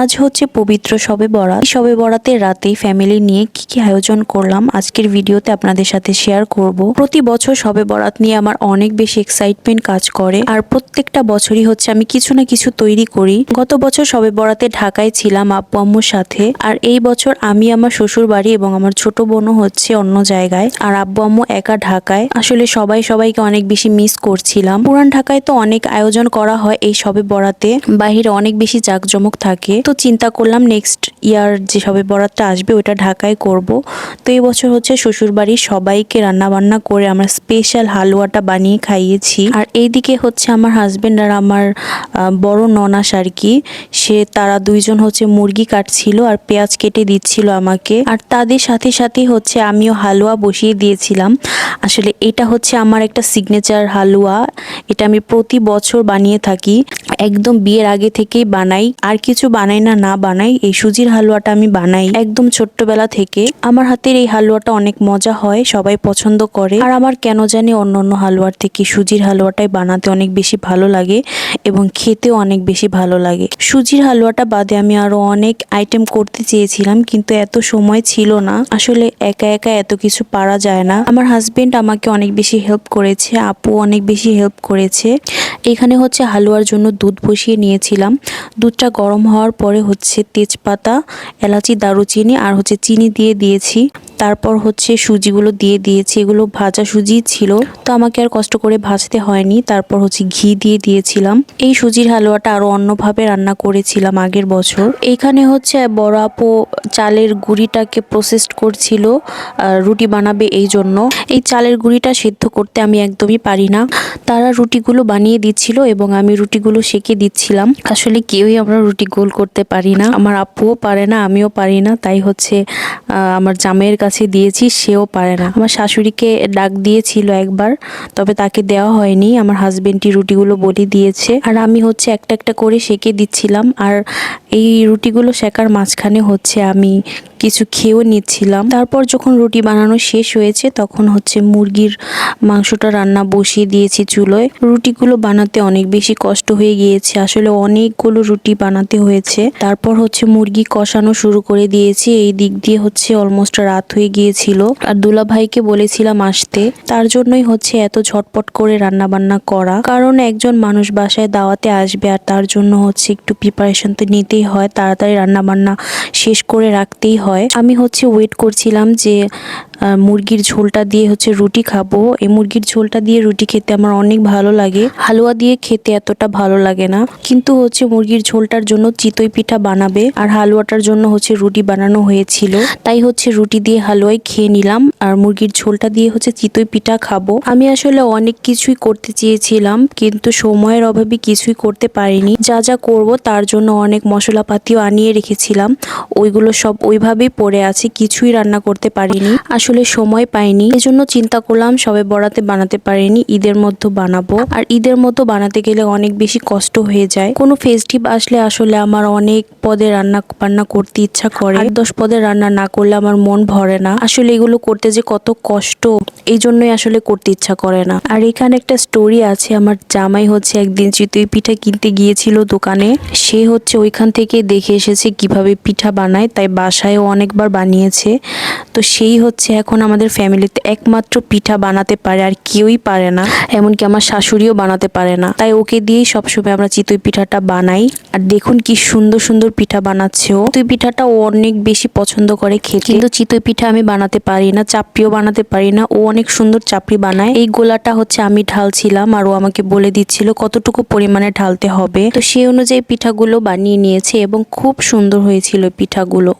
আজ হচ্ছে পবিত্র সবে বরাত। সবে বরাতের রাতেই ফ্যামিলি নিয়ে কি কি আয়োজন করলাম আজকের ভিডিওতে আপনাদের সাথে শেয়ার করব। প্রতি বছর সবে বরাত নিয়ে আমার অনেক বেশি এক্সাইটমেন্ট কাজ করে আর প্রত্যেকটা বছরই হচ্ছে আমি কিছু না কিছু তৈরি করি। গত বছর সবে বরাতে ঢাকায় ছিলাম আব্বু আম্মুর সাথে আর এই বছর আমি আমার শ্বশুর বাড়ি এবং আমার ছোট বোনও হচ্ছে অন্য জায়গায় আর আব্বু আম্মু একা ঢাকায়। আসলে সবাই সবাইকে অনেক বেশি মিস করছিলাম। পুরান ঢাকায় তো অনেক আয়োজন করা হয় এই সবে বরাতে। বাহিরে অনেক বেশি জাঁকজমক থাকে। তো চিন্তা করলাম নেক্সট ইয়ার যে সবে বরাতটা আসবে ওটা ঢাকায় করব। তো এই বছর হচ্ছে শ্বশুর বাড়ির সবাইকে রান্না বান্না করে আমরা স্পেশাল হালুয়াটা বানিয়ে খাইয়েছি। আর এইদিকে হচ্ছে আমার হাজবেন্ড আর আমার বড় ননাস আর কি, সে তারা দুইজন হচ্ছে মুরগি কাটছিল আর পেঁয়াজ কেটে দিচ্ছিল আমাকে। আর তাদের সাথে সাথে হচ্ছে আমিও হালুয়া বসিয়ে দিয়েছিলাম। আসলে এটা হচ্ছে আমার একটা সিগনেচার হালুয়া। এটা আমি প্রতি বছর বানিয়ে থাকি। একদম বিয়ের আগে থেকেই বানাই। আর কিছু বানাই না না বানাই, এই সুজির হালুয়াটা আমি বানাই একদম ছোট্টবেলা থেকে। আমার হাতের এই হালুয়াটা অনেক মজা হয়, সবাই পছন্দ করে। আর আমার কেন জানি অন্য অন্য হালুয়ার থেকে সুজির হালুয়াটাই বানাতে অনেক বেশি ভালো লাগে এবং খেতেও অনেক বেশি ভালো লাগে। সুজির হালুয়াটা বাদে আমি আরও অনেক আইটেম করতে চেয়েছিলাম, কিন্তু এত সময় ছিল না। আসলে একা একা এত কিছু পারা যায় না। আমার হাজবেন্ড আমাকে অনেক বেশি হেল্প করেছে, আপু অনেক বেশি হেল্প করেছে। এখানে হচ্ছে হালুয়ার জন্য দুধ বসিয়ে নিয়েছিলাম। দুধটা গরম হওয়ার পরে হচ্ছে তেজপাতা এলাচি দারুচিনি আর হচ্ছে চিনি দিয়ে দিয়েছি। তারপর হচ্ছে সুজিগুলো দিয়ে দিয়েছি, এগুলো ভাজা সুজি ছিল। তো আমাকে আর কষ্ট করে ভাজতে হয়নি, তারপর হচ্ছে ঘি দিয়ে দিয়েছিলাম। এই সুজির হালুয়াটা আরও অন্যভাবে রান্না করেছিলাম আগের বছর। এইখানে হচ্ছে বড় আপু চালের গুঁড়িটাকে প্রসেসড করছিল রুটি বানাবে এই জন্য। এই চালের গুঁড়িটা সিদ্ধ করতে আমি একদমই পারি না। তারা রুটিগুলো বানিয়ে দিচ্ছিল এবং আমি রুটিগুলো সেকে দিচ্ছিলাম। আসলে কেউই আমরা রুটি গোল করতে পারি না। আমার আপুও পারে না, আমিও পারি না। তাই হচ্ছে আমার জামাইয়ের কাছে দিয়েছি, সেও পারে না। আমার শাশুড়িকে ডাক দিয়েছিল একবার, তবে তাকে দেওয়া হয়নি। আমার হাজবেন্ডটি রুটিগুলো বলি দিয়েছে। আর আমি হচ্ছে একটা একটা করে সেকে দিচ্ছিলাম। আর এই রুটিগুলো শেখার মাঝখানে হচ্ছে আমি কিছু খেয়েও নিচ্ছিলাম। তারপর যখন রুটি বানানো শেষ হয়েছে, তখন হচ্ছে মুরগির মাংসটা রান্না বসিয়ে দিয়েছি চুলোয়। রুটিগুলো বানাতে অনেক বেশি কষ্ট হয়ে গিয়েছে। আসলে অনেকগুলো রুটি বানাতে হয়েছে। তারপর হচ্ছে মুরগি কষানো শুরু করে দিয়েছি। এই দিক দিয়ে হচ্ছে অলমোস্ট রাত হয়ে গিয়েছিল। আর দুলা ভাইকে বলেছিলাম আসতে। তার জন্যই হচ্ছে এত ঝটপট করে রান্না বান্না করা। কারণ একজন মানুষ বাসায় দাওয়াতে আসবে আর তার জন্য হচ্ছে একটু প্রিপারেশন তো নিতেই হয়। তাড়াতাড়ি রান্না বান্না শেষ করে রাখতেই হয় আমি হচ্ছে ওয়েট করছিলাম যে মুরগির ঝোলটা দিয়ে হচ্ছে রুটি খাব। এই মুরগির ঝোলটা দিয়ে রুটি খেতে আমার অনেক ভালো লাগে। হালুয়া দিয়ে খেতে এতটা ভালো লাগে না। কিন্তু হচ্ছে মুরগির ঝোলটার জন্য চিতই পিঠা বানাবে আর হালুয়াটার জন্য হচ্ছে রুটি বানানো হয়েছিল। তাই হচ্ছে রুটি দিয়ে হালুয়াই খেয়ে নিলাম আর মুরগির ঝোলটা দিয়ে হচ্ছে চিতই পিঠা খাব। আমি আসলে অনেক কিছুই করতে চেয়েছিলাম কিন্তু সময়ের অভাবে কিছুই করতে পারিনি। যা যা করব তার জন্য অনেক মশলাপাতিও আনিয়ে রেখেছিলাম। ওইগুলো সব ওইভাবেই পড়ে আছে, কিছুই রান্না করতে পারিনি। আসলে সময় পাইনি। এজন্য চিন্তা করলাম সবে বরাতে বানাতে পারিনি, ঈদের মধ্যে বানাবো। আর ঈদের মতো বানাতে গেলে অনেক বেশি কষ্ট হয়ে যায়। কোনো ফেস্টিভ আসলে আসলে আমার অনেক পদে রান্না, বান্না করতে ইচ্ছা করে। দশ পদে রান্না না করলে আমার মন ভরে না। আসলে এগুলো করতে যে কত কষ্ট এই জন্যই আসলে করতে ইচ্ছা করে না। আর এখানে একটা স্টোরি আছে, আমার জামাই হচ্ছে একদিন চিতই পিঠা কিনতে গিয়েছিল দোকানে। সে হচ্ছে ওইখান থেকে দেখে এসেছে কীভাবে পিঠা বানায়, তাই বাসায়ও অনেকবার বানিয়েছে। তো সেই হচ্ছে এখন আমাদের ফ্যামিলিতে একমাত্র পিঠা বানাতে পারে আর কেউই পারে না, এমনকি আমার শাশুড়িও বানাতে পারে না। তাই ওকে দিয়েই সবসময় আমরা চিতই পিঠাটা বানাই। আর দেখুন কি সুন্দর সুন্দর পিঠা বানাচ্ছে ও। চিতই পিঠাটা ও অনেক বেশি পছন্দ করে খেতে। কিন্তু চিতই পিঠা আমি বানাতে পারি না, চাপড়িও বানাতে পারি না। ও অনেক সুন্দর চাপড়ি বানায়। এই গোলাটা হচ্ছে আমি ঢালছিলাম আর ও আমাকে বলে দিচ্ছিল কতটুকু পরিমাণে ঢালতে হবে। তো সেই অনুযায়ী পিঠাগুলো বানিয়ে নিয়েছে এবং খুব সুন্দর হয়েছিল পিঠাগুলো।